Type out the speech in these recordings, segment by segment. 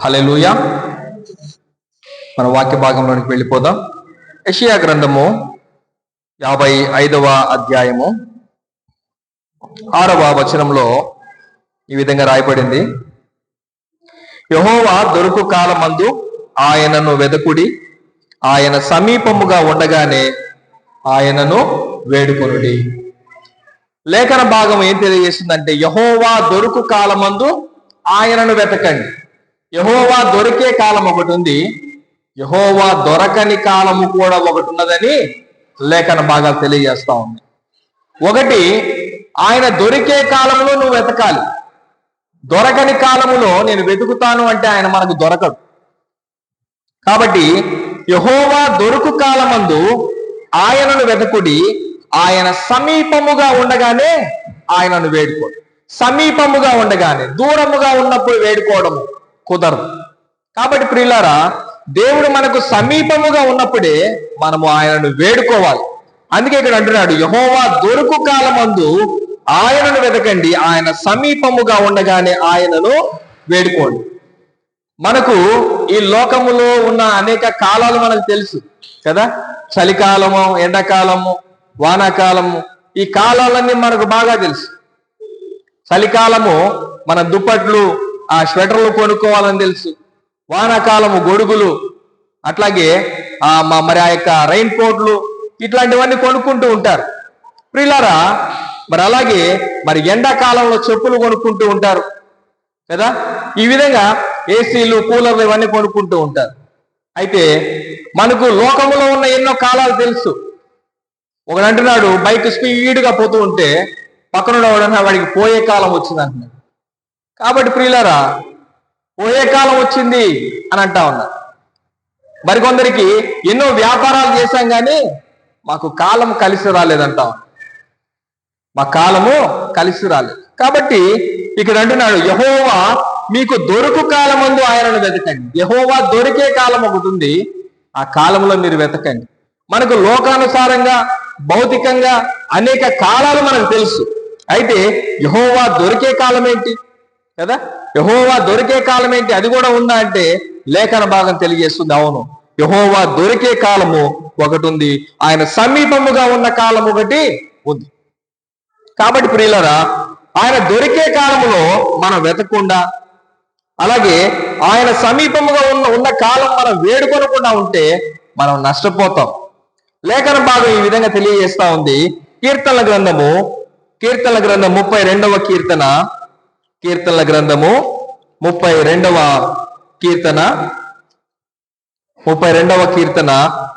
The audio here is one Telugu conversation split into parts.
హలెలుయ మన వాక్య భాగంలోనికి వెళ్ళిపోదాం. యషియా గ్రంథము యాభై ఐదవ అధ్యాయము. ఆరవ వచనంలో ఈ విధంగా రాయబడింది. యహోవా దొరుకు కాలమందు ఆయనను వెదకుడి ఆయన సమీపముగా ఉండగానే ఆయనను వేడుకొనుడి. లేఖన భాగం ఏం తెలియజేస్తుందంటే యహోవా దొరుకు కాలమందు ఆయనను వెతకండి. యహోవా దొరికే కాలం ఒకటి ఉంది. యహోవా దొరకని కాలము కూడా ఒకటి ఉన్నదని లేఖన బాగా తెలియజేస్తా ఉంది. ఒకటి ఆయన దొరికే కాలంలో నువ్వు వెతకాలి. దొరకని కాలములో నేను వెతుకుతాను అంటే ఆయన మనకు దొరకడు. కాబట్టి యహోవా దొరుకు కాలమందు ఆయనను వెతకుడి ఆయన సమీపముగా ఉండగానే ఆయనను వేడుకోడు. సమీపముగా ఉండగానే దూరముగా ఉన్నప్పుడు వేడుకోవడము. కుదరదు. కాబట్టి ప్రియులారా దేవుడు మనకు సమీపముగా ఉన్నప్పుడే మనము ఆయనను వేడుకోవాలి. అందుకే ఇక్కడ అంటున్నాడు యహోవా దొరుకు కాలమందు ఆయనను వెతకండి ఆయన సమీపముగా ఉండగానే ఆయనను వేడుకోండి. మనకు ఈ లోకములో ఉన్న అనేక కాలాలు మనకు తెలుసు కదా? చలికాలము ఎండాకాలము వానాకాలము ఈ కాలాలన్నీ మనకు బాగా తెలుసు. చలికాలము మన దుప్పట్లు ఆ స్వెటర్లు కొనుక్కోవాలని తెలుసు. వానాకాలము గొడుగులు అట్లాగే ఆ మరి ఆ యొక్క రైన్ కోట్లు ఇట్లాంటివన్నీ కొనుక్కుంటూ ఉంటారు. ప్రిల్లారా మరి అలాగే మరి ఎండాకాలంలో చెప్పులు కొనుక్కుంటూ ఉంటారు. కదా? ఈ విధంగా ఏసీలు కూలర్లు ఇవన్నీ కొనుక్కుంటూ ఉంటారు. అయితే మనకు లోకంలో ఉన్న ఎన్నో కాలాలు తెలుసు. ఒకడు అంటున్నాడు బైక్ స్పీడ్గా పోతూ ఉంటే పక్కన వాడన్నా వాడికి పోయే కాలం వచ్చింది అంటున్నాడు. కాబట్టి ప్రియులారా పోయే కాలం వచ్చింది అని అంటా ఉన్నారు. మరికొందరికి ఎన్నో వ్యాపారాలు చేశాం కానీ మాకు కాలం కలిసి రాలేదంటా మా కాలము కలిసి రాలేదు. కాబట్టి ఇక్కడ అంటున్నాడు యహోవా మీకు దొరుకు కాలమందు ఆయనను వెతకండి. యహోవా దొరికే కాలం ఒకటి ఉంది ఆ కాలంలో మీరు వెతకండి. మనకు లోకానుసారంగా భౌతికంగా అనేక కాలాలు మనకు తెలుసు. అయితే యహోవా దొరికే కాలం ఏంటి కదా? యహోవా దొరికే కాలం ఏంటి? అది కూడా ఉందా అంటే లేఖన భాగం తెలియజేస్తుంది. అవును. యహోవా దొరికే కాలము ఒకటి ఉంది. ఆయన సమీపముగా ఉన్న కాలం ఒకటి ఉంది. కాబట్టి ప్రియులరా ఆయన దొరికే కాలములో మనం వెతకుండా అలాగే ఆయన సమీపముగా ఉన్న ఉన్న కాలం మనం వేడుకొనకుండా ఉంటే మనం నష్టపోతాం. లేఖన భాగం ఈ విధంగా తెలియజేస్తా ఉంది. కీర్తన గ్రంథము కీర్తన గ్రంథం ముప్పై రెండవ కీర్తన. కీర్తనల గ్రంథము ముప్పై రెండవ కీర్తన. ముప్పై రెండవ కీర్తన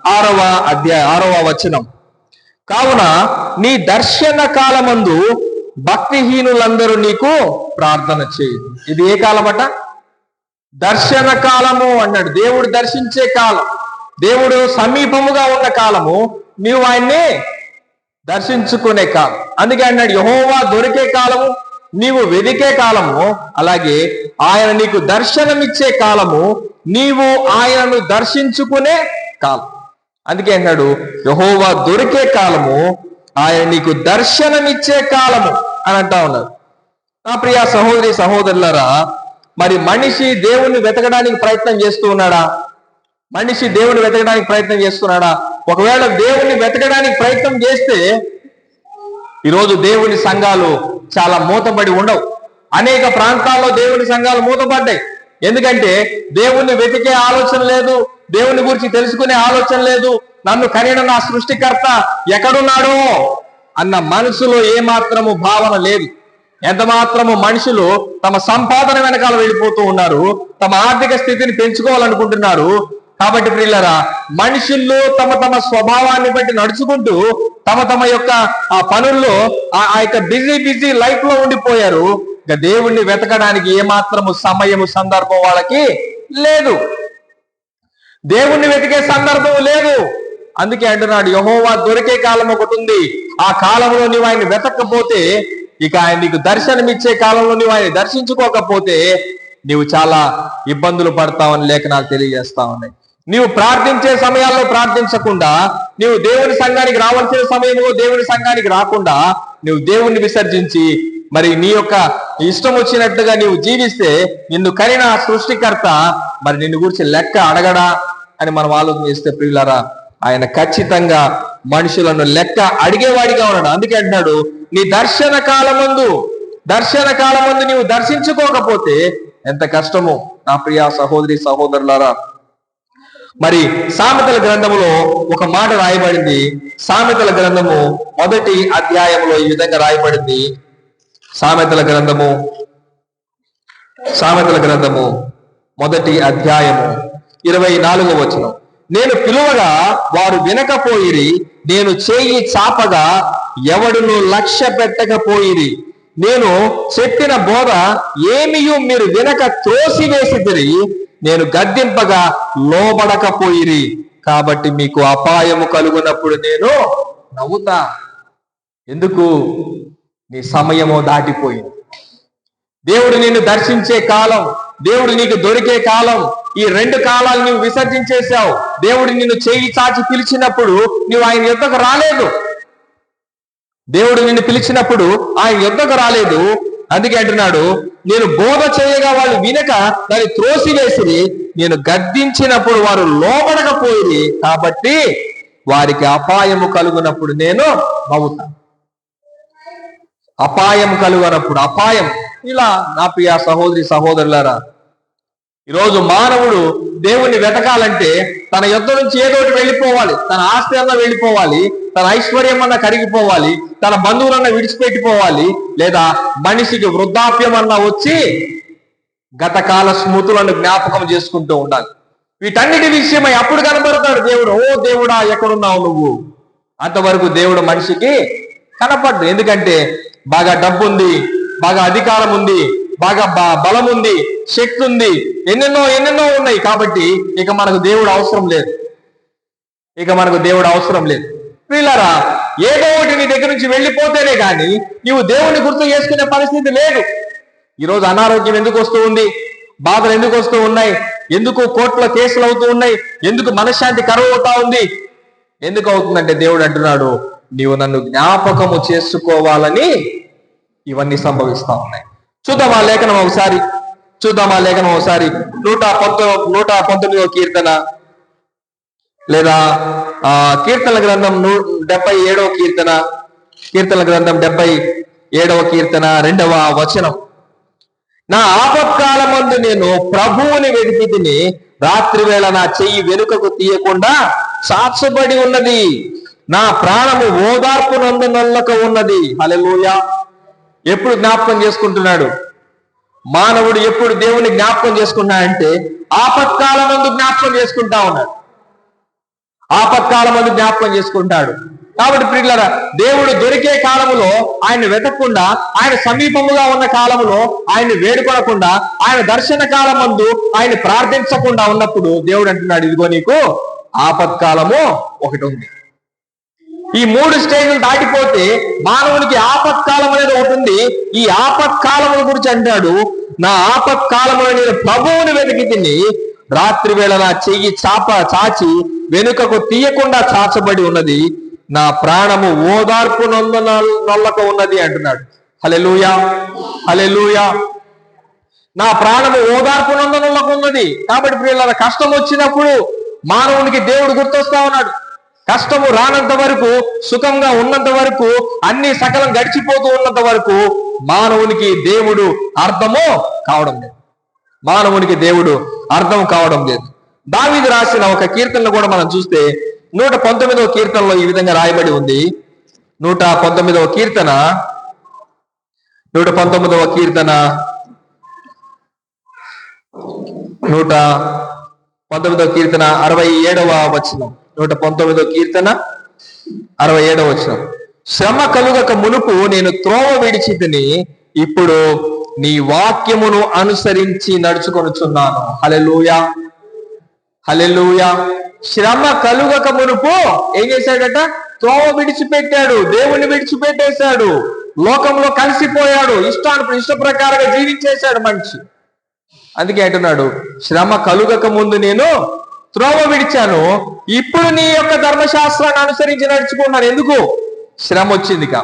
ఆరవ అధ్యాయ ఆరవ వచనం. కావున నీ దర్శన కాలమందు భక్తిహీనులందరూ నీకు ప్రార్థన చేయి. ఇది ఏ కాలమట? దర్శన కాలము అన్నాడు. దేవుడు దర్శించే కాలం. దేవుడు సమీపముగా ఉన్న కాలము. నీవు ఆయన్ని దర్శించుకునే కాలం. అందుకే అన్నాడు యహోవా దొరికే కాలము నీవు వెదికే కాలము అలాగే ఆయన నీకు దర్శనమిచ్చే కాలము నీవు ఆయనను దర్శించుకునే కాలం. అందుకే అన్నాడు యహోవా దొరికే కాలము ఆయన నీకు దర్శనమిచ్చే కాలము అని అంటా ఉన్నాడు. నా ప్రియ సహోదరి సహోదరులరా మరి మనిషి దేవుణ్ణి వెతకడానికి ప్రయత్నం చేస్తూ ఉన్నాడా? మనిషి దేవుని వెతకడానికి ప్రయత్నం చేస్తున్నాడా? ఒకవేళ దేవుణ్ణి వెతకడానికి ప్రయత్నం చేస్తే ఈరోజు దేవుని సంఘాలు చాలా మూతపడి ఉండవు. అనేక ప్రాంతాల్లో దేవుని సంఘాలు మూతపడ్డాయి. ఎందుకంటే దేవుణ్ణి వెతికే ఆలోచన లేదు దేవుని గురించి తెలుసుకునే ఆలోచన లేదు. నన్ను కనిన నా సృష్టికర్త ఎక్కడున్నాడో అన్న మనసులో ఏ మాత్రము భావన లేదు. ఎంత మాత్రము మనుషులు తమ సంపాదన వెనకాల వెళ్ళిపోతూ ఉన్నారు తమ ఆర్థిక స్థితిని పెంచుకోవాలనుకుంటున్నారు కాబట్టి ప్రియులరా మనుషుల్లో తమ తమ స్వభావాన్ని బట్టి నడుచుకుంటూ తమ తమ యొక్క ఆ పనుల్లో ఆ ఆ యొక్క బిజీ బిజీ లైఫ్లో ఉండిపోయారు. ఇక దేవుణ్ణి వెతకడానికి ఏమాత్రము సమయము సందర్భం వాళ్ళకి లేదు. దేవుణ్ణి వెతికే సందర్భం లేదు. అందుకే అంటున్నాడు యహోవా దొరికే కాలం ఒకటి ఉంది. ఆ కాలంలో నువ్వు ఆయన వెతకపోతే ఇక ఆయన నీకు దర్శనమిచ్చే కాలంలో నువ్వు ఆయన దర్శించుకోకపోతే నీవు చాలా ఇబ్బందులు పడతావని లేఖనాలు తెలియజేస్తా ఉన్నాయి. నీవు ప్రార్థించే సమయాల్లో ప్రార్థించకుండా నీవు దేవుని సంఘానికి రావాల్సిన సమయంలో దేవుని సంఘానికి రాకుండా నువ్వు దేవుణ్ణి విసర్జించి మరి నీ యొక్క ఇష్టం వచ్చినట్టుగా నీవు జీవిస్తే నిన్ను కరిన సృష్టికర్త మరి నిన్ను గురించి లెక్క అడగడా అని మనం ఆలోచన చేస్తే ప్రియులారా ఆయన ఖచ్చితంగా మనుషులను లెక్క అడిగేవాడిగా ఉన్నాడు. అందుకే అంటున్నాడు నీ దర్శన కాలమందు దర్శన కాలమందు నీవు దర్శించుకోకపోతే ఎంత కష్టమో. నా ప్రియ సహోదరి సహోదరులారా మరి సామెతల గ్రంథములో ఒక మాట రాయబడింది. సామెతల గ్రంథము మొదటి అధ్యాయంలో ఈ విధంగా రాయబడింది. సామెతల గ్రంథము సామెతల గ్రంథము మొదటి అధ్యాయము ఇరవై నాలుగో వచనం. నేను పిలువగా వారు వినకపోయిరి నేను చేయి చాపగా ఎవడును లక్ష్య పెట్టకపోయిరి. నేను చెప్పిన బోధ ఏమియు మీరు వినక త్రోసివేసిదిరి నేను గద్దింపగా లోబడకపోయిరి. కాబట్టి మీకు అపాయము కలుగునప్పుడు నేను నవ్వుతా. ఎందుకు? నీ సమయము దాటిపోయింది. దేవుడు నిన్ను దర్శించే కాలం దేవుడు నీకు దొరికే కాలం ఈ రెండు కాలాలు నువ్వు విసర్జించేశావు. దేవుడు నిన్ను చేయి చాచి పిలిచినప్పుడు నువ్వు ఆయన యుద్ధకు రాలేదు. దేవుడు నిన్ను పిలిచినప్పుడు ఆయన యుద్ధకు రాలేదు. అందుకే అంటున్నాడు నేను బోధ చేయగా వాళ్ళు వినక దాన్ని త్రోసివేసి నేను గద్దించినప్పుడు వారు లోపడకపోయి కాబట్టి వారికి అపాయము కలుగునప్పుడు నేను నవ్వుతాను. అపాయం కలుగనప్పుడు అపాయం. ఇలా నా ప్రియ సహోదరి సహోదరులారా ఈరోజు మానవుడు దేవుణ్ణి వెతకాలంటే తన యుద్ధ నుంచి ఏదో ఒకటి వెళ్ళిపోవాలి. తన ఆస్తి అన్న వెళ్ళిపోవాలి. తన ఐశ్వర్యం అన్న కరిగిపోవాలి. తన బంధువులన్న విడిచిపెట్టిపోవాలి. లేదా మనిషికి వృద్ధాప్యం అన్న వచ్చి గతకాల స్మృతులను జ్ఞాపకం చేసుకుంటూ ఉండాలి. వీటన్నిటి విషయమై అప్పుడు కనబడతాడు దేవుడు. ఓ దేవుడా ఎక్కడున్నావు నువ్వు? అంతవరకు దేవుడు మనిషికి కనపడ్డు. ఎందుకంటే బాగా డబ్బు ఉంది బాగా అధికారం ఉంది. బాగా బలం ఉంది శక్తి ఉంది ఎన్నెన్నో ఎన్నెన్నో ఉన్నాయి కాబట్టి ఇక మనకు దేవుడు అవసరం లేదు. ఇక మనకు దేవుడు అవసరం లేదు. వీళ్ళరా ఏదో ఒకటి నీ దగ్గర నుంచి వెళ్ళిపోతేనే కానీ నీవు దేవుని గుర్తు చేసుకునే పరిస్థితి లేదు. ఈరోజు అనారోగ్యం ఎందుకు వస్తూ ఉంది? బాధలు ఎందుకు వస్తూ ఉన్నాయి? ఎందుకు కోర్టులో కేసులు అవుతూ ఉన్నాయి? ఎందుకు మనశ్శాంతి కరువు అవుతా ఉంది? ఎందుకు అవుతుందంటే దేవుడు అంటున్నాడు నీవు నన్ను జ్ఞాపకము చేసుకోవాలని ఇవన్నీ సంభవిస్తా ఉన్నాయి. చూద్దాం ఆ లేఖనం ఒకసారి. చూద్దాం ఆ లేఖనం ఒకసారి. నూట పంతొ నూట పంతొమ్మిదో కీర్తన లేదా ఆ కీర్తన గ్రంథం నూ డెబ్బై ఏడవ కీర్తన కీర్తన గ్రంథం డెబ్బై ఏడవ కీర్తన రెండవ వచనం. నా ఆపత్కాలమందు నేను ప్రభువుని వెతికి తిని రాత్రి వేళ నా చెయ్యి వెనుకకు తీయకుండా సాక్షబడి ఉన్నది. నా ప్రాణము ఓదార్పు నందు నల్లక ఉన్నది. హల్లెలూయా. ఎప్పుడు జ్ఞాపకం చేసుకుంటున్నాడు? మానవుడు ఎప్పుడు దేవుని జ్ఞాపకం చేసుకున్నాడంటే ఆపత్కాలమందు జ్ఞాపకం చేసుకుంటా ఉన్నాడు. ఆపత్కాలమందు జ్ఞాపకం చేసుకుంటాడు. కాబట్టి ప్రియులరా దేవుడు దొరికే కాలములో ఆయన వెతకకుండా ఆయన సమీపముగా ఉన్న కాలములో ఆయన వేడుకొనకుండా ఆయన దర్శన కాలమందు ఆయన ప్రార్థించకుండా ఉన్నప్పుడు దేవుడు అంటున్నాడు ఇదిగో నీకు ఆపత్కాలము ఒకటి ఉంది. ఈ మూడు స్టేజ్లు దాటిపోతే మానవునికి ఆపత్కాలం అనేది ఒకటి ఉంది. ఈ ఆపత్కాలముల గురించి అంటాడు. నా ఆపత్కాలములో నేను ప్రభువుని వెతికి తిని రాత్రి వేళ నా చెయ్యి చాప చాచి వెనుకకు తీయకుండా చాచబడి ఉన్నది. నా ప్రాణము ఓదార్పు నొంద నొల్లక ఉన్నది అంటున్నాడు. హలెలుయా హలెలుయా నా ప్రాణము ఓదార్పు నందనలకు ఉన్నది. కాబట్టి ప్రియుల కష్టం వచ్చినప్పుడు మానవునికి దేవుడు గుర్తొస్తా ఉన్నాడు. కష్టము రానంత వరకు సుఖంగా ఉన్నంత వరకు అన్ని సకలం గడిచిపోతూ ఉన్నంత వరకు మానవునికి దేవుడు అర్థము కావడం లేదు. మానవునికి దేవుడు అర్థం కావడం లేదు. దావీదు రాసిన ఒక కీర్తనలు కూడా మనం చూస్తే నూట పంతొమ్మిదవ కీర్తనలో ఈ విధంగా రాయబడి ఉంది. నూట పంతొమ్మిదవ కీర్తన నూట పంతొమ్మిదవ కీర్తన నూట పంతొమ్మిదవ కీర్తన అరవై ఏడవ వచనం. నూట పంతొమ్మిదవ కీర్తన అరవై ఏడవ వచ్చిన శ్రమ కలుగక మునుపు నేను త్రోవ విడిచి ఇప్పుడు నీ వాక్యమును అనుసరించి నడుచుకొనుచున్నాను. హలెలూయా హలెలూయా శ్రమ కలుగక మునుపు ఏం చేశాడట? త్రోవ విడిచిపెట్టాడు దేవుణ్ణి విడిచిపెట్టేశాడు లోకంలో కలిసిపోయాడు ఇష్టాను ఇష్ట ప్రకారంగా జీవించేశాడు మనిషి. అందుకే అంటున్నాడు శ్రమ కలుగక ముందు నేను త్రోవ విడిచాను. ఇప్పుడు నీ యొక్క ధర్మశాస్త్రాన్ని అనుసరించి నడుచుకున్నాను ఎందుకు? శ్రమ వచ్చింది కా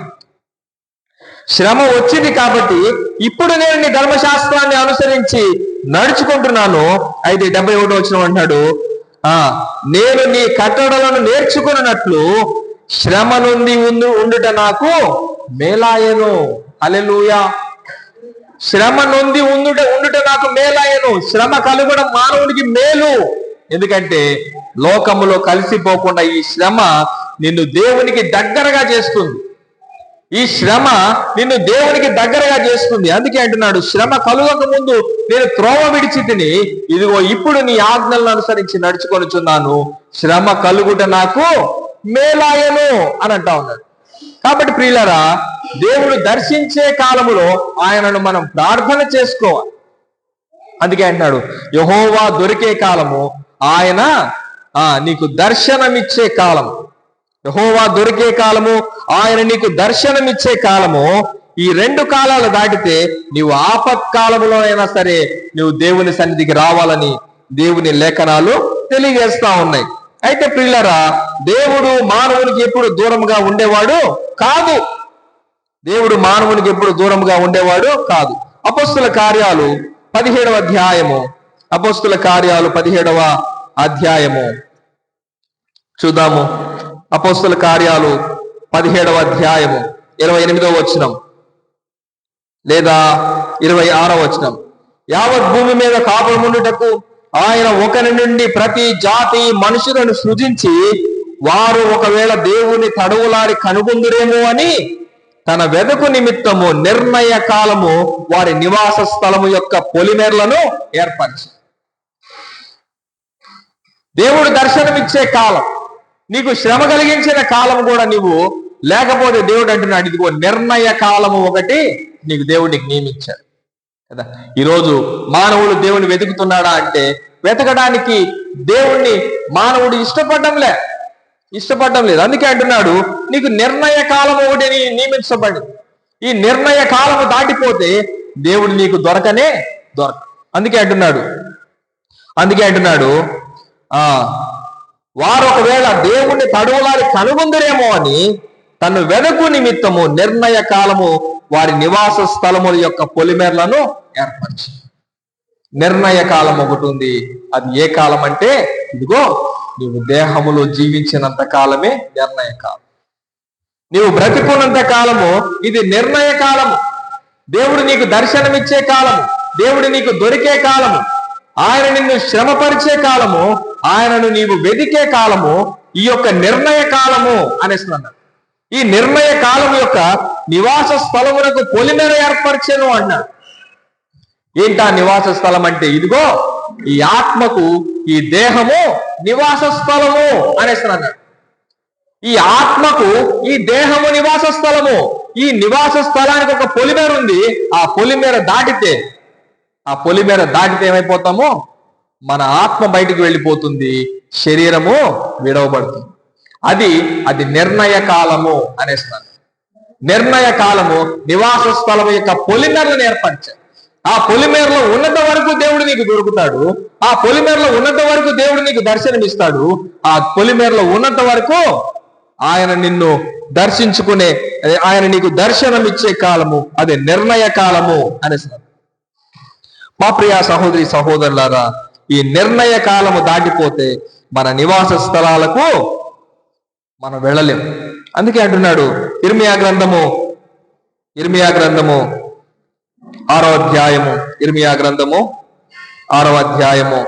శ్రమ వచ్చింది కాబట్టి ఇప్పుడు నేను నీ ధర్మశాస్త్రాన్ని అనుసరించి నడుచుకుంటున్నాను. అయితే డెబ్బై ఒకటి వచ్చిన అంటాడు ఆ నేను నీ కట్టడలను నేర్చుకున్నట్లు శ్రమ నుండి ఉండు ఉండుట నాకు మేలాయను అలెలుయా శ్రమ నుండి ఉండుట ఉండుట నాకు మేలాయను శ్రమ కలగడం మానవుడికి మేలు. ఎందుకంటే లోకములో కలిసిపోకుండా ఈ శ్రమ నిన్ను దేవునికి దగ్గరగా చేస్తుంది. ఈ శ్రమ నిన్ను దేవునికి దగ్గరగా చేస్తుంది. అందుకే అంటున్నాడు శ్రమ కలుగక ముందు నేను త్రోవ విడిచి తిని ఇదిగో ఇప్పుడు నీ ఆజ్ఞలను అనుసరించి నడుచుకొనిచున్నాను. శ్రమ కలుగుట నాకు మేలాయను అని అంటా ఉన్నాడు. కాబట్టి ప్రియులరా దేవుడు దర్శించే కాలములో ఆయనను మనం ప్రార్థన చేసుకోవాలి. అందుకే అంటున్నాడు యహోవా దొరికే కాలము ఆయన ఆ నీకు దర్శనమిచ్చే కాలం యహోవా దొరికే కాలము ఆయన నీకు దర్శనమిచ్చే కాలము. ఈ రెండు కాలాలు దాటితే నీవు ఆపత్కాలములో అయినా సరే నువ్వు దేవుని సన్నిధికి రావాలని దేవుని లేఖనాలు తెలియజేస్తా ఉన్నాయి. అయితే ప్రిల్లరా దేవుడు మానవునికి ఎప్పుడు దూరంగా ఉండేవాడు కాదు. దేవుడు మానవునికి ఎప్పుడు దూరంగా ఉండేవాడు కాదు. అపస్తుల కార్యాలు పదిహేడవ అధ్యాయము. అపస్తుల కార్యాలు పదిహేడవ అధ్యాయము. చూద్దాము. అపోస్తుల కార్యాలు పదిహేడవ అధ్యాయము ఇరవై ఎనిమిదవ వచనం లేదా ఇరవై ఆరో వచనం. యావత్ భూమి మీద కాపురముండుటకు ఆయన ఒకరి నుండి ప్రతి జాతి మనుషులను సృజించి వారు ఒకవేళ దేవుని తడవులారి కనుగొందురేమో అని తన వెదకు నిమిత్తము నిర్ణయ కాలము వారి నివాస స్థలము యొక్క పొలిమేర్లను ఏర్పరిచింది దేవుడు దర్శనమిచ్చే కాలం. నీకు శ్రమ కలిగించిన కాలం కూడా నీవు లేకపోతే దేవుడు అంటున్నాడు ఇదిగో నిర్ణయ కాలము ఒకటి నీకు దేవుడు నీకు నియమించాడు. కదా? ఈరోజు మానవుడు దేవుని వెతుకుతున్నాడా అంటే వెతకడానికి దేవుణ్ణి మానవుడు ఇష్టపడడంలే ఇష్టపడడం లేదు. అందుకే అంటున్నాడు నీకు నిర్ణయ కాలం ఒకటి నియమించబడి ఈ నిర్ణయ కాలము దాటిపోతే దేవుడు నీకు దొరకనే దొరక అందుకే అంటున్నాడు అందుకే అంటున్నాడు ఆ వారు ఒకవేళ దేవుణ్ణి తడవలారి కనుగొందరేమో అని తను వెదకు నిమిత్తము నిర్ణయ కాలము వారి నివాస స్థలముల యొక్క పొలిమేర్లను ఏర్పరిచి. నిర్ణయ కాలం ఒకటి ఉంది. అది ఏ కాలం అంటే ఇదిగో నీవు దేహములో జీవించినంత కాలమే నిర్ణయ కాలం. నీవు బ్రతికున్నంత కాలము ఇది నిర్ణయ కాలము. దేవుడు నీకు దర్శనమిచ్చే కాలము. దేవుడు నీకు దొరికే కాలము. ఆయన నిన్ను శ్రమపరిచే కాలము ఆయనను నీవు వెదికే కాలము ఈ యొక్క నిర్ణయ కాలము అనేస్తున్నాడు. ఈ నిర్ణయ కాలం యొక్క నివాస స్థలమునకు పొలిమేర ఏర్పరిచేను అన్నాడు ఏంటా నివాస స్థలం అంటే? ఇదిగో ఈ ఆత్మకు ఈ దేహము నివాస స్థలము అనేస్తున్నాడు. ఈ ఆత్మకు ఈ దేహము నివాస స్థలము ఈ నివాస స్థలానికి ఒక పొలిమేర ఉంది. ఆ పొలిమేర దాటితే ఆ పొలిమేర దాటితే ఏమైపోతామో? మన ఆత్మ బయటికి వెళ్ళిపోతుంది. శరీరము విడవబడుతుంది. అది అది నిర్ణయ కాలము అనేస్తాను. నిర్ణయ కాలము నివాస స్థలం యొక్క పొలిమేరలను ఏర్పరిచారు ఆ పొలిమేరలో ఉన్నంత వరకు దేవుడు నీకు దొరుకుతాడు. ఆ పొలిమేరలో ఉన్నంత వరకు దేవుడు నీకు దర్శనమిస్తాడు. ఆ పొలిమేరలో ఉన్నంత వరకు ఆయన నిన్ను దర్శించుకునే ఆయన నీకు దర్శనం ఇచ్చే కాలము అదే నిర్ణయ కాలము అనేసారు మా ప్రియ సహోదరి సహోదరులారా ఈ నిర్ణయ కాలము దాటిపోతే మన నివాస స్థలాలకు మనం వెళ్ళలేం అందుకే అంటున్నాడు ఇర్మియా గ్రంథము ఇర్మియా గ్రంథము ఆరో అధ్యాయము ఇర్మియా గ్రంథము ఆరో అధ్యాయము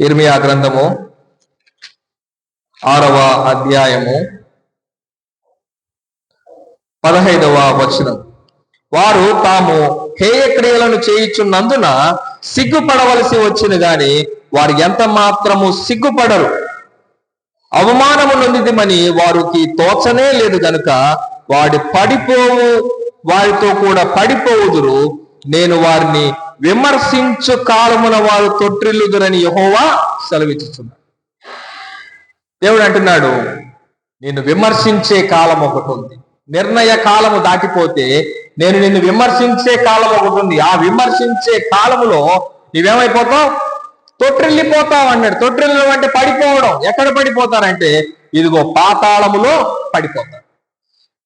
ఇర్మియా గ్రంథము ఆరవ అధ్యాయము పదహైదవ వచనం. వారు తాము హేయక్రియలను చేయుచున్నందున సిగ్గుపడవలసి వచ్చిన గాని వారు ఎంత మాత్రము సిగ్గుపడరు. అవమానము నొందిదిమని వారికి తోచనే లేదు గనుక వాడి పడిపోవు వారితో కూడా పడిపోవుదురు. నేను వారిని విమర్శించు కాలమున వారు తొట్టిల్లుదురని యహోవా సెలవిచ్చుతున్నాడు దేవుడు అంటున్నాడు నేను విమర్శించే కాలం ఒకటి ఉంది. నిర్ణయ కాలము దాటిపోతే నేను నిన్ను విమర్శించే కాలం ఒకటి ఉంది. ఆ విమర్శించే కాలములో నీవేమైపోతావు తొట్టిల్లిపోతావు అన్నాడు. తొట్టిల్లు అంటే పడిపోవడం. ఎక్కడ పడిపోతారంటే ఇదిగో పాతాళములో పడిపోతారు.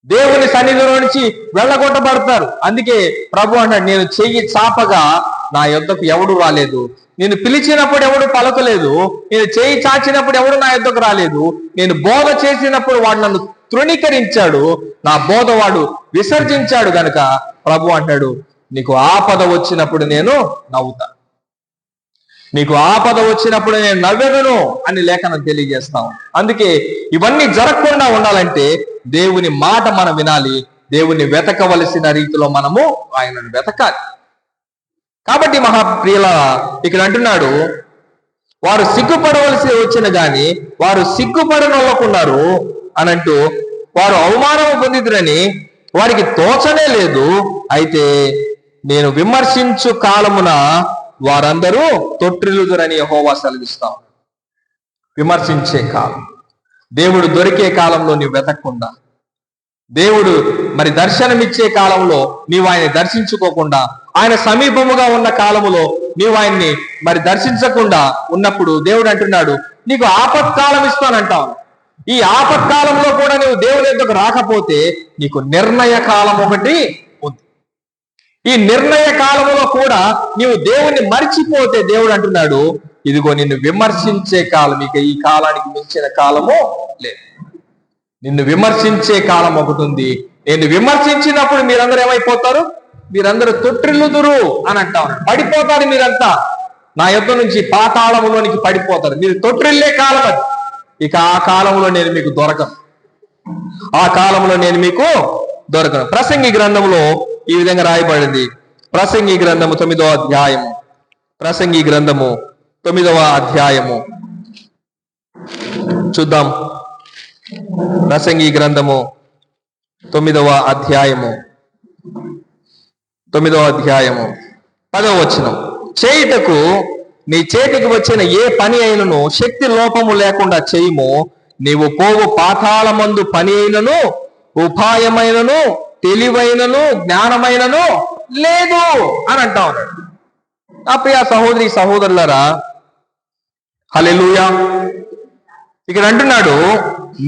దేవుని సన్నిధిలో నుంచి వెళ్ళగొట్టబడతారు. అందుకే ప్రభు అన్నాడు నేను చెయ్యి చాపగా నా యొద్దకు ఎవడు రాలేదు. నేను పిలిచినప్పుడు ఎవడు పలకలేదు. నేను చేయి చాచినప్పుడు ఎవడు నా యొద్దకు రాలేదు. నేను బోధ చేసినప్పుడు వాడు నన్ను తృణీకరించాడు. నా బోధ వాడు విసర్జించాడు గనక ప్రభు అంటాడు నీకు ఆపద వచ్చినప్పుడు నేను నవ్వుతా. నీకు ఆపద వచ్చినప్పుడు నేను నవ్వెదను అని లేఖనం తెలియజేస్తాం అందుకే ఇవన్నీ జరగకుండా ఉండాలంటే దేవుని మాట మనం వినాలి. దేవుని వెతకవలసిన రీతిలో మనము ఆయనను వెతకాలి. కాబట్టి మహాప్రియుల ఇక్కడ అంటున్నాడు వారు సిగ్గుపడవలసి వచ్చిన గాని వారు సిగ్గుపడనొల్లకున్నారు. అని అంటూ వారు అవమానం పొందితురని వారికి తోచనే లేదు. అయితే నేను విమర్శించు కాలమున వారందరూ తొట్టిల్లుదురని హోవా సెలవిస్తాం విమర్శించే కాలం. దేవుడు దొరికే కాలంలో నీవు వెతకకుండా దేవుడు మరి దర్శనమిచ్చే కాలంలో నీవు ఆయన దర్శించుకోకుండా ఆయన సమీపముగా ఉన్న కాలములో నీవు ఆయన్ని మరి దర్శించకుండా ఉన్నప్పుడు దేవుడు అంటున్నాడు నీకు ఆపత్కాలం ఇస్తానంటావు ఈ ఆపత్కాలంలో కూడా నువ్వు దేవుని ఎందుకు రాకపోతే నీకు నిర్ణయ కాలం ఒకటి ఉంది. ఈ నిర్ణయ కాలంలో కూడా నీవు దేవుణ్ణి మర్చిపోతే దేవుడు అంటున్నాడు ఇదిగో నిన్ను విమర్శించే కాలం ఇక ఈ కాలానికి మించిన కాలము లేదు. నిన్ను విమర్శించే కాలం ఒకటి ఉంది. నేను విమర్శించినప్పుడు మీరందరూ ఏమైపోతారు? మీరందరూ తొట్టిల్లుదురు అని అంటారు పడిపోతారు మీరంతా. నా యొద్ద నుంచి పాతాళములోనికి పడిపోతారు. మీరు తొట్టిల్లే కాలం అది. ఇక ఆ కాలంలో నేను మీకు దొరకను. ఆ కాలంలో నేను మీకు దొరకను. ప్రసంగి గ్రంథంలో ఈ విధంగా రాయబడింది. ప్రసంగి గ్రంథము తొమ్మిదవ అధ్యాయము. ప్రసంగి గ్రంథము తొమ్మిదవ అధ్యాయము. చూద్దాం. ప్రసంగి గ్రంథము తొమ్మిదవ అధ్యాయము. తొమ్మిదవ అధ్యాయము. పదవ వచనం. చేయుటకు నీ చేతికి వచ్చిన ఏ పని అయినను శక్తి లోపము లేకుండా చేయుము. నీవు పోవు పాతాళమందు పని అయినను ఉపాయమైనను తెలివైనను జ్ఞానమైనను లేదు అని అంటా ఉన్నాడు. నా ప్రియ సహోదరి సహోదరులరా హలెలుయా ఇక్కడ అంటున్నాడు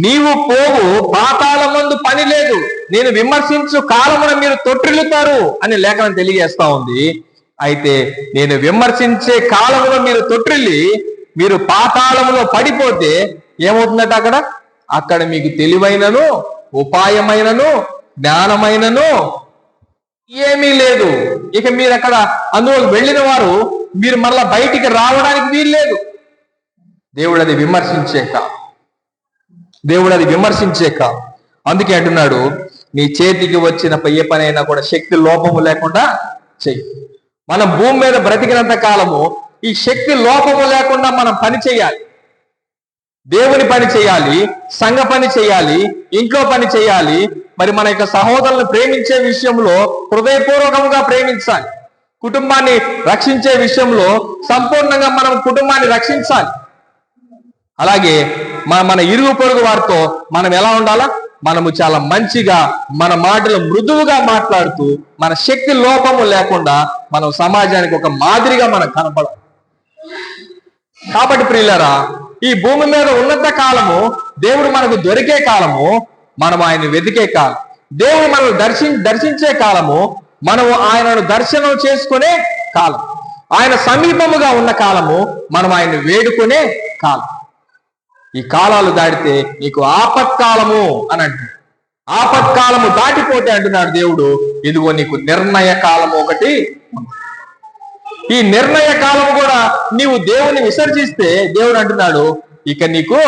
నీవు పోవు పాతాల మందు పని లేదు. నేను విమర్శించు కాలమున మీరు తొట్టిల్లుతారు అని లేఖనం తెలియజేస్తా ఉంది. అయితే నేను విమర్శించే కాలంలో మీరు తొట్టిల్లి మీరు పాతాళంలో పడిపోతే ఏమవుతుందట అక్కడ? అక్కడ మీకు తెలివైనను ఉపాయమైనను జ్ఞానమైనను ఏమీ లేదు. ఇక మీరు అక్కడ అందులోకి వెళ్ళిన వారు మీరు మరలా బయటికి రావడానికి వీలు లేదు. దేవుడు అది విమర్శించే దేవుడు అది విమర్శించే అందుకే అంటున్నాడు నీ చేతికి వచ్చిన ఏ పనైనా కూడా శక్తి లోపము లేకుండా చెయ్యి. మనం భూమి మీద బ్రతికినంత కాలము ఈ శక్తి లోపము లేకుండా మనం పని చేయాలి. దేవుని పని చేయాలి సంఘ పని చేయాలి ఇంట్లో పని చేయాలి. మరి మన యొక్క సహోదరులను ప్రేమించే విషయంలో హృదయపూర్వకంగా ప్రేమించాలి. కుటుంబాన్ని రక్షించే విషయంలో సంపూర్ణంగా మనం కుటుంబాన్ని రక్షించాలి. అలాగే మన మన ఇరుగు పొరుగు వారితో మనం ఎలా ఉండాలా? మనము చాలా మంచిగా మన మాటలు మృదువుగా మాట్లాడుతూ మన శక్తి లోపము లేకుండా మనం సమాజానికి ఒక మాదిరిగా మనకు కనపడం కాబట్టి ప్రియులరా ఈ భూమి మీద ఉన్నంత కాలము దేవుడు మనకు దొరికే కాలము మనం ఆయన వెతికే కాలం. దేవుడు మనల్ని దర్శి దర్శించే కాలము మనము ఆయనను దర్శనం చేసుకునే కాలం. ఆయన సమీపముగా ఉన్న కాలము మనం ఆయన వేడుకునే కాలం. ఈ కాలాలు దాటితే నీకు ఆపత్కాలము అని అంటున్నాడు. ఆపత్కాలము దాటిపోతే అంటున్నాడు దేవుడు ఇదిగో నీకు నిర్ణయ కాలము ఒకటి ఈ నిర్ణయ కాలం కూడా నీవు దేవుని విసర్జిస్తే దేవుడు అంటున్నాడు ఇక నీకు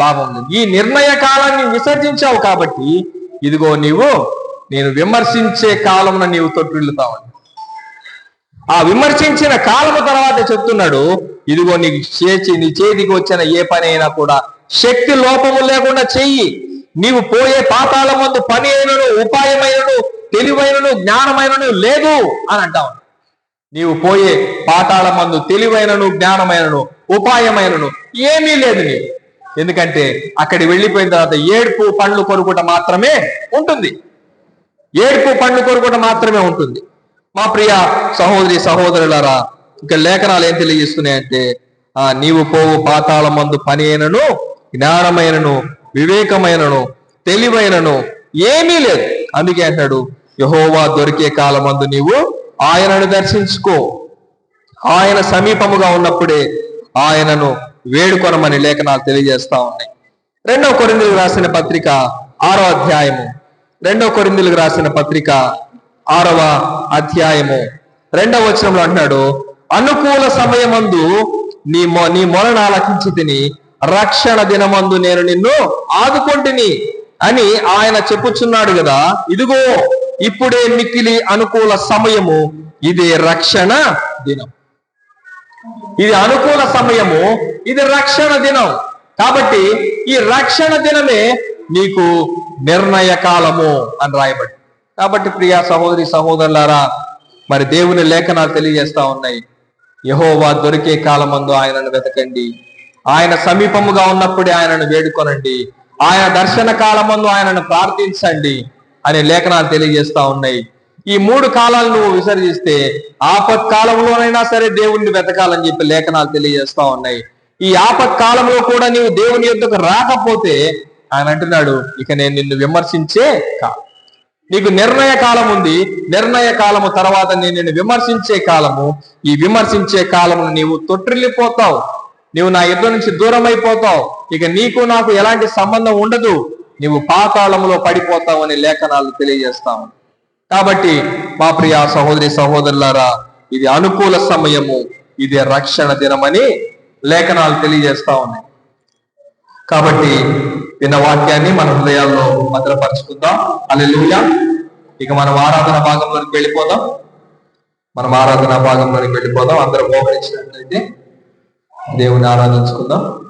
లాభం ఉంది ఈ నిర్ణయ కాలాన్ని విసర్జించావు కాబట్టి ఇదిగో నీవు నేను విమర్శించే కాలమున నీవు తొట్టిల్లుతావు ఆ విమర్శించిన కాలం తర్వాత చెప్తున్నాడు ఇదిగో నీకు చేచి నీ చేతికి వచ్చిన ఏ పని అయినా కూడా శక్తి లోపము లేకుండా చెయ్యి. నీవు పోయే పాతాల ముందు పని అయినను ఉపాయమైనను తెలివైనను జ్ఞానమైనను లేదు అని అంటావు నీవు పోయే పాతాళ మందు తెలివైనను జ్ఞానమైనను ఉపాయమైనను ఏమీ లేదు నీవు ఎందుకంటే అక్కడి వెళ్ళిపోయిన తర్వాత ఏడుపు పండ్లు కొరుకుట మాత్రమే ఉంటుంది. ఏడుపు పండ్లు కొరుకుట మాత్రమే ఉంటుంది. మా ప్రియ సహోదరి సహోదరులారా ఇక లేఖనాలు ఏం తెలియజేస్తున్నాయంటే ఆ నీవు పోవు పాతాళ మందు పని అయినను జ్ఞానమైనను వివేకమైనను తెలివైనను ఏమీ లేదు. అందుకే అంటాడు యహోవా దొరికే కాలమందు నీవు ఆయనను దర్శించుకో. ఆయన సమీపముగా ఉన్నప్పుడే ఆయనను వేడుకొనమని లేఖనాలు తెలియజేస్తా ఉన్నాయి. రెండవ కొరిందులకు రాసిన పత్రిక ఆరో అధ్యాయము. రెండవ కొరిందులకు రాసిన పత్రిక ఆరవ అధ్యాయము. రెండవ వచనంలో అంటున్నాడు అనుకూల సమయమందు నీ మొ నీ మొరను ఆలకించి తిని రక్షణ దినమందు నేను నిన్ను ఆదుకొంటిని అని ఆయన చెప్పుచున్నాడు కదా. ఇదిగో ఇప్పుడే మిక్కిలి అనుకూల సమయము ఇదే రక్షణ దినం. ఇది అనుకూల సమయము ఇది రక్షణ దినం. కాబట్టి ఈ రక్షణ దినమే నీకు నిర్ణయ కాలము అని రాయబడి కాబట్టి ప్రియా సహోదరి సహోదరులారా మరి దేవుని లేఖనాలు తెలియజేస్తా ఉన్నాయి. యహోవా దొరికే కాలమందు ఆయనను వెతకండి. ఆయన సమీపముగా ఉన్నప్పుడే ఆయనను వేడుకొనండి. ఆయన దర్శన కాలమందు ఆయనను ప్రార్థించండి. అనే లేఖనాలు తెలియజేస్తా ఉన్నాయి. ఈ మూడు కాలాలు నువ్వు విసర్జిస్తే ఆపత్ కాలంలోనైనా సరే దేవుణ్ణి వెతకాలని చెప్పి లేఖనాలు తెలియజేస్తా ఉన్నాయి. ఈ ఆపత్ కాలంలో కూడా నీవు దేవుని యొద్దకు రాకపోతే ఆయన అంటున్నాడు ఇక నేను నిన్ను విమర్శించే కాలం. నీకు నిర్ణయ కాలం ఉంది. నిర్ణయ కాలము తర్వాత నేను నిన్ను విమర్శించే కాలము. ఈ విమర్శించే కాలమును నీవు తొట్టిల్లిపోతావు. నీవు నా యుద్ధం నుంచి దూరం అయిపోతావు ఇక నీకు నాకు ఎలాంటి సంబంధం ఉండదు. నీవు పాతాళములో పడిపోతావని లేఖనాలు తెలియజేస్తాము కాబట్టి మా ప్రియ సహోదరి సహోదరులారా ఇది అనుకూల సమయము ఇది రక్షణ దినమని లేఖనాలు తెలియజేస్తా ఉన్నాయి. కాబట్టి విన్న వాక్యాన్ని మన హృదయాల్లో భద్రపరచుకుందాం. అల్లెలుయ ఇక మనం ఆరాధన భాగంలోకి వెళ్ళిపోదాం. మనం ఆరాధన భాగంలోకి వెళ్ళిపోదాం. అందరూ మోహరించినట్లయితే దేవుని ఆరాధించుకుందాం.